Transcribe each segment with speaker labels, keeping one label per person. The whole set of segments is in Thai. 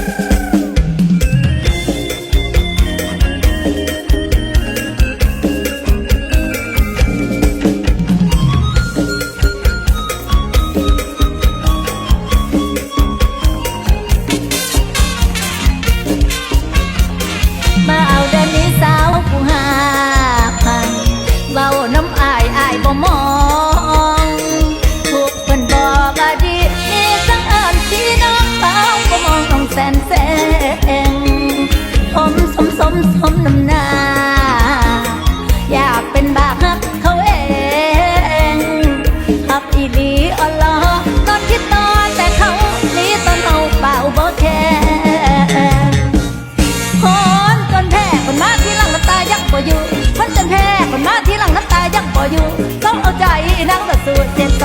Speaker 1: thank you.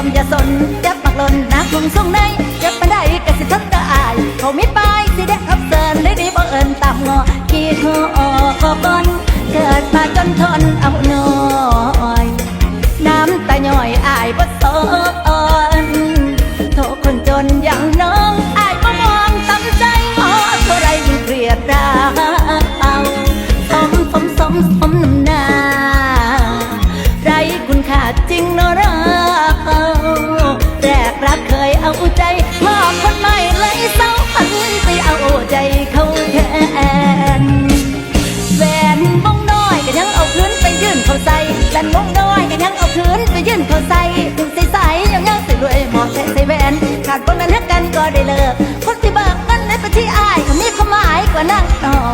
Speaker 1: ดเจ็บกำยาสนเจ็บปักหล่นนักลงส่งในเจ็บปันได้กะสิทักกะอาย เขามีป้ายสิเด็กขับเสินได้ดีบ่เอินตามงอกี่หัวออกบอนเกิดมาจนทนเอาหน่อย น้ำตาหย่อยอายบ่สนาดบนนั้นฮักกันก็ได้เลิกคนที่เบิกมันในปที่อายเขามีความหมายกว่านักน้อ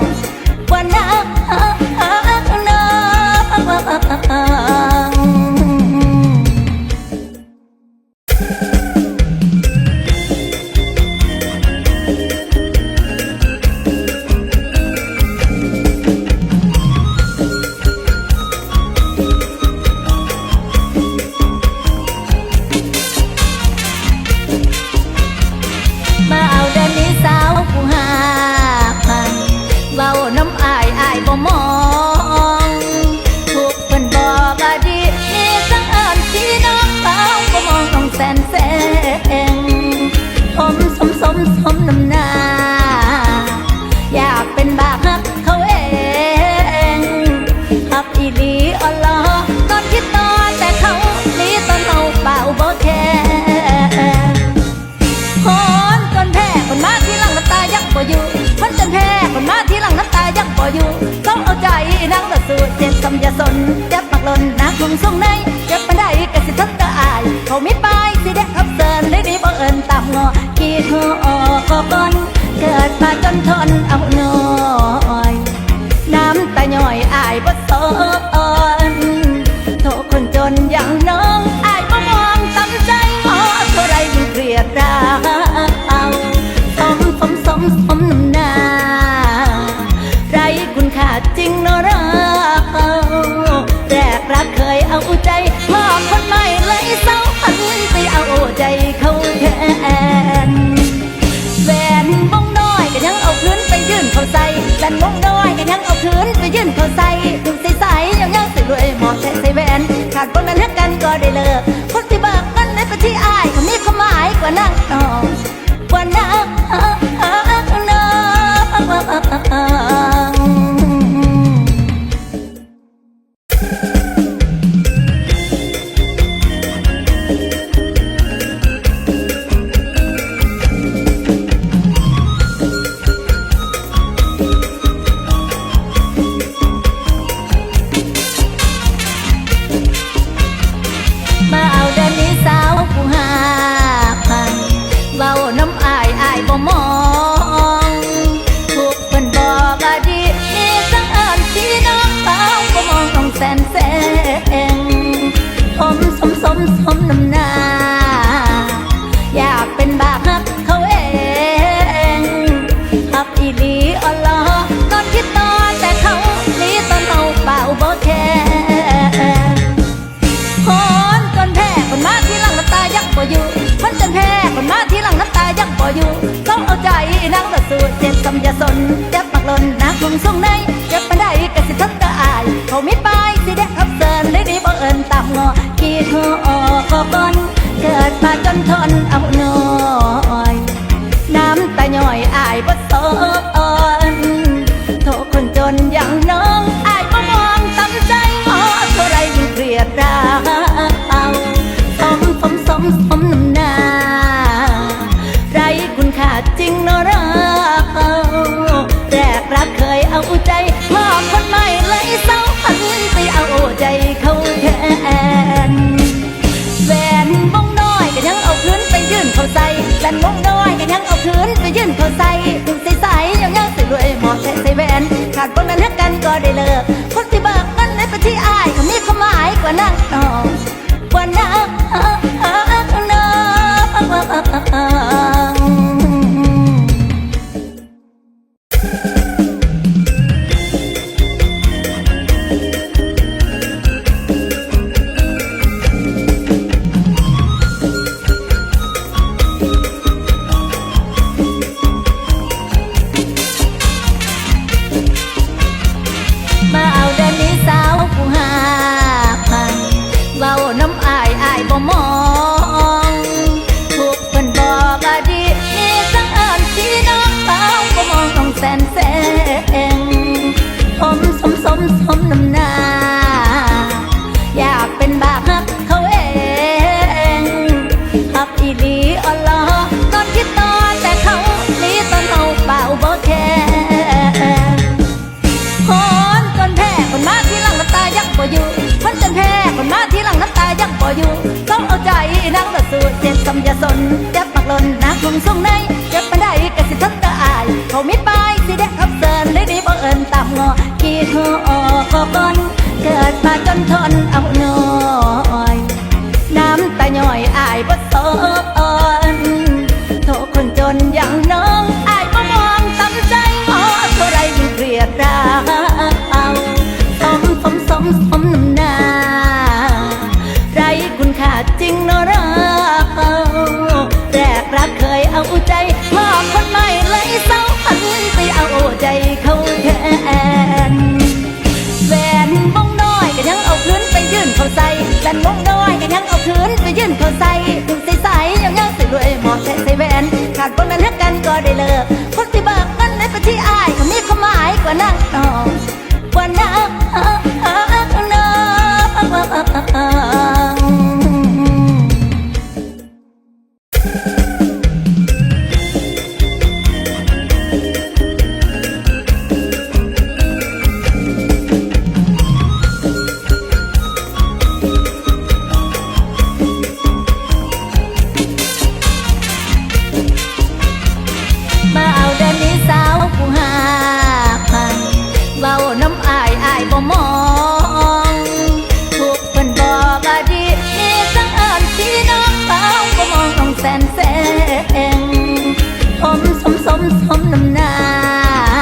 Speaker 1: อีลีอ่อนลอนอนคิดตอนแต่เขาหนีตอนเอาเปล่าบ่แค่คนจนแพ้คนมาที่หลังน้ำตายักบ่อยู่คนจนแพ้คนมาที่หลังน้ำตายักบ่อยู่ต้องเอาใจนั่งรถสูดเจ็บกำยาสนเจ็บปักหล่นนักลงทรงในเจ็บปันได้กะสิทักกะอายเขามีป้ายสิเด็กขับเซินได้ดีบ่เอินตามงอกี่หัวออกก็บอนเกิดมาจนทนเอาหน่อย น้ำตาหย่อยอายบ่ สนโทษคนจนอย่างน้องอายบ่มองตั้งใจงอเท่าไรยิ่งเกลียดเราสมสมสมสมน้ำหน้าไรคุณค่าจริงเนอะเราแรกรักเคยเอาใจมอบคนใหม่เลยเศร้าพันไปเอาใจเขาแทน เขาใส่แหวนมงน้อยกันยังเอาคืนไปยื่นเขาใส่ถึงใสใสยังยังใส่รวยหมอแค่ใส่แหวนขาดคนนั้นเลิกกันก็ได้เลิกคนที่เบิกมันในปที่อายเขามีความหมายกว่านั่งนอง สูดเจ็บกำยาสนเจ็บปักหล่นนักคงส่งในเจ็บปันได้กะสิทักกะอาย เขามีป้ายสิได้ขับเซินได้ดีบ่เอินตามงอกี่หัวออกก็บอนเกิดมาจนทน นงงน้อยกันยังเอาคืนไปยื่นเขาใส่ถึงใส่ใส่ยังยังใส่รวยหมอใส่ใส่แว่นขาดคนนั้นเลิกกันก็ได้เลิกคนที่เบิกเงินในประเทศอายก็มีความหมายกว่านางนอกว่านางนอง นักลงส่งในจะไปได้ก็สิทนตายเขามีปายสิแดงทับเซินได้ดีบ่เอินตามงอกี่หอขอก่อนเกิดมาจนทนเอา